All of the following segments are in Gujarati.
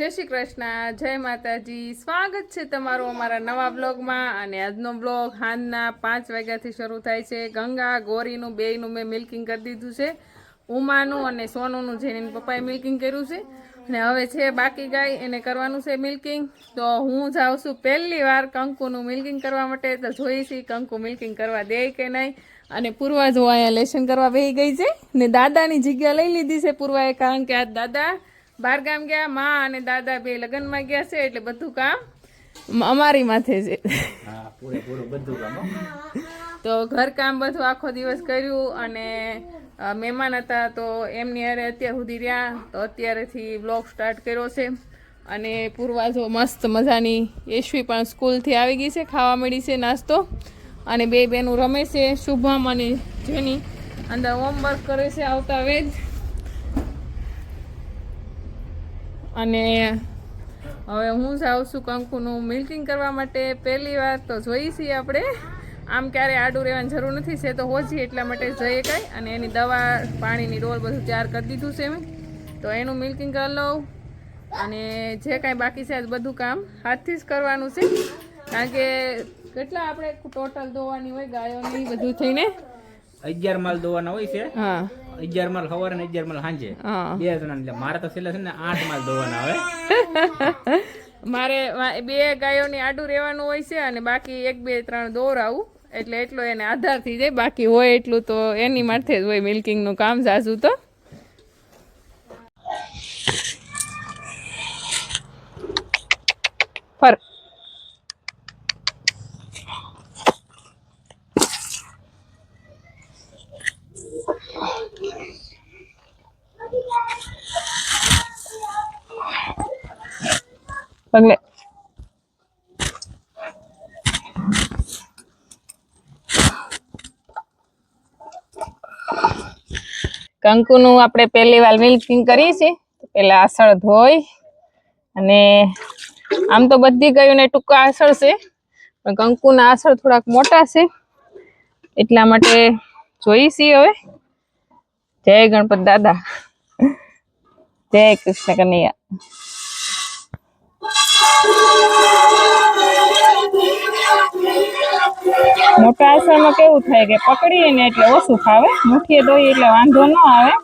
જય શ્રી કૃષ્ણ, જય માતાજી. સ્વાગત છે તમારું અમારા નવા બ્લોગમાં અને આજનો બ્લોગ હાંજના પાંચ વાગ્યાથી શરૂ થાય છે. ગંગા, ગોરીનું, બેયનું મેં મિલ્કિંગ કરી દીધું છે. ઉમાનું અને સોનુનું જેની પપ્પાએ મિલ્કિંગ કર્યું છે. અને હવે છે બાકી ગાય, એને કરવાનું છે મિલ્કિંગ. તો હું જાઉં છું પહેલી વાર કંકુનું મિલ્કિંગ કરવા માટે. તો જોઈ છીએ કંકુ મિલ્કિંગ કરવા દે કે નહીં. અને પૂર્વા જો અહીંયા લેશન કરવા બેસી ગઈ છે. ને દાદાની જગ્યા લઈ લીધી છે પૂર્વાએ, કારણ કે આ દાદા ગામ ગયા માં અને દાદા બે લગ્નમાં ગયા છે એટલે બધું કામ અમારી માથે છે. તો બધું કામ બધું આખો દિવસ કર્યું અને મહેમાન હતા તો એમની હારે અત્યાર સુધી રહ્યા તો અત્યારેથી બ્લોગ સ્ટાર્ટ કર્યો છે. અને પૂર્વાજો મસ્ત મજાની યશવી પણ સ્કૂલથી આવી ગઈ છે ખાવા મળી છે નાસ્તો. અને બે બેનું રમે છે શુભમ અને જેની અંદર હોમવર્ક કરે છે આવતા વેજ અને હવે હું જાઉં છું કંકુનું મિલ્કિંગ કરવા માટે. પહેલી વાર તો જોઈ છીએ આપણે. આમ ક્યારે આડું રહેવાની જરૂર નથી છે તો હોજી એટલા માટે જઈએ કાંઈ. અને એની દવા, પાણીની ડોલ બધું તૈયાર કરી દીધું છે મેં. તો એનું મિલ્કિંગ કરી લઉં. અને જે કાંઈ બાકી છે બધું કામ હાથથી જ કરવાનું છે. કારણ કે કેટલા આપણે ટોટલ ધોવાની હોય ગાયોની, બધું થઈને. અગિયાર માલ દોવાના હોય છે. હા. અગિયાર માલ સવારે ને અગિયાર માલ સાંજે. બે જણા એટલે મારે તો છેલ્લા છે ને આઠ માલ દોવાના આવે મારે બે ગાયોની આડું રહેવાનું હોય છે અને બાકી એક બે ત્રણ દોરાવું. એટલે એટલો એને આધાર થઈ જાય. બાકી હોય એટલું તો એની માથે જ હોય મિલ્કિંગનું કામ જાજુ તો. ફર. પગલે. કંકુનું આપણે પહેલી વાર મિલ્કિંગ કરીએ છીએ. પહેલા આસળ ધોઈ અને આમ તો બધી ગાયોને ટૂંકા આસળ છે, પણ કંકુના આસળ થોડાક મોટા છે. એટલા માટે જોઈ છીએ હવે. જય ગણપત દાદા. જય કૃષ્ણ કનૈયા. મોટા આસળમાં કેવું થાય કે પકડીએ ને એટલે ઓછું ફાવે. મુઠીએ દોઈએ એટલે વાંધો ન આવે.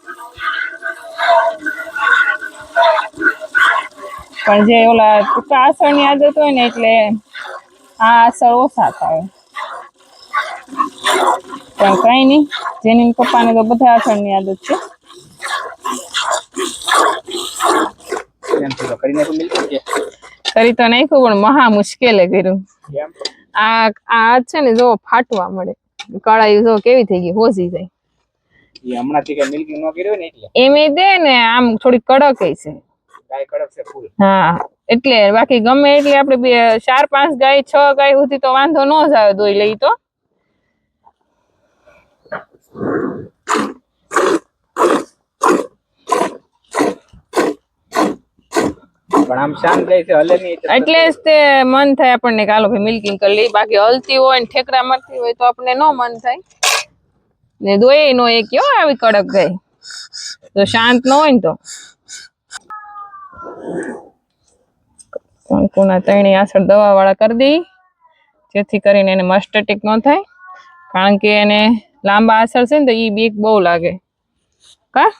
પણ જે ઓલા ટૂંકા આસળની આદત હોય ને એટલે આ આસળ ઓછા થાય પણ કઈ નહીં જેની પપ્પાને તો બધા આસળની આદત છે. કરી તો નાખ્યું પણ મહા મુશ્કેલે કર્યું. આ આ છે ને જો ફાટવા મળે. કળાઈ જો કેવી થઈ ગઈ હોજી જાય. એ હમણાંથી કઈ મિલ્કિંગ ન કર્યું ને એટલે? એમ દે ને આમ થોડી કડક છે ગાય કડક છે ફૂલ. હા એટલે બાકી ગમે એટલે આપણે બે ચાર પાંચ ગાય છ ગાય સુધી તો વાંધો ન જ આવે દોઈ લઈ તો. પણ આમ શાંત જાય છે, હલે નહીં એટલે જ તે મન થાય આપણને કે હાલો ભાઈ મિલ્કિંગ કરી લઈ બાકી હલતી હોય ને ઠેકડા મારતી હોય તો આપણને ન મન થાય. ને દોય નો એ કયો આવી કડક ગાય તો શાંત ન હોય ને તો. કંકુના ત્રણેય આસળ દવા વાળા કરી દઈ જેથી કરીને એને મસ્ટેટિક ન થાય. કારણ કે એને લાંબા આસળ છે ને તો એ બીક બહુ લાગે. કા?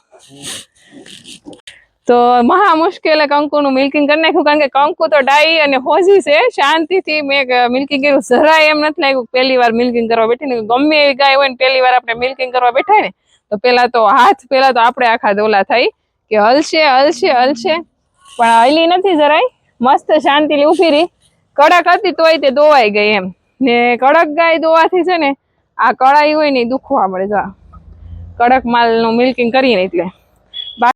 તો મહા મુશ્કેલે કંકુનું મિલ્કિંગ કરી નાખ્યું, કારણ કે કંકુ તો ડાઈ અને હોજી છે. શાંતિથી મેં મિલ્કિંગ કર્યું. જરાય એમ નથી લાગ્યું પહેલી વાર મિલ્કિંગ કરવા બેઠી ને. ગમે એવી ગાય હોય ને પહેલી વાર આપણે મિલ્કિંગ કરવા બેઠા ને, તો પેલા તો હાથ પેલા તો આપણે આખા દોલા થાય કે હલશે હલશે હલશે. પણ હલી નથી જરાય. મસ્ત શાંતિથી ઊભી રહી. કડક હતી તોય તે દોવાઈ ગઈ એમ. ને કડક ગાય દોવાથી છે ને, આ કળાઈ હોય ને દુખવા મળે. જો કડક માલનું મિલ્કિંગ કરીએ ને એટલે.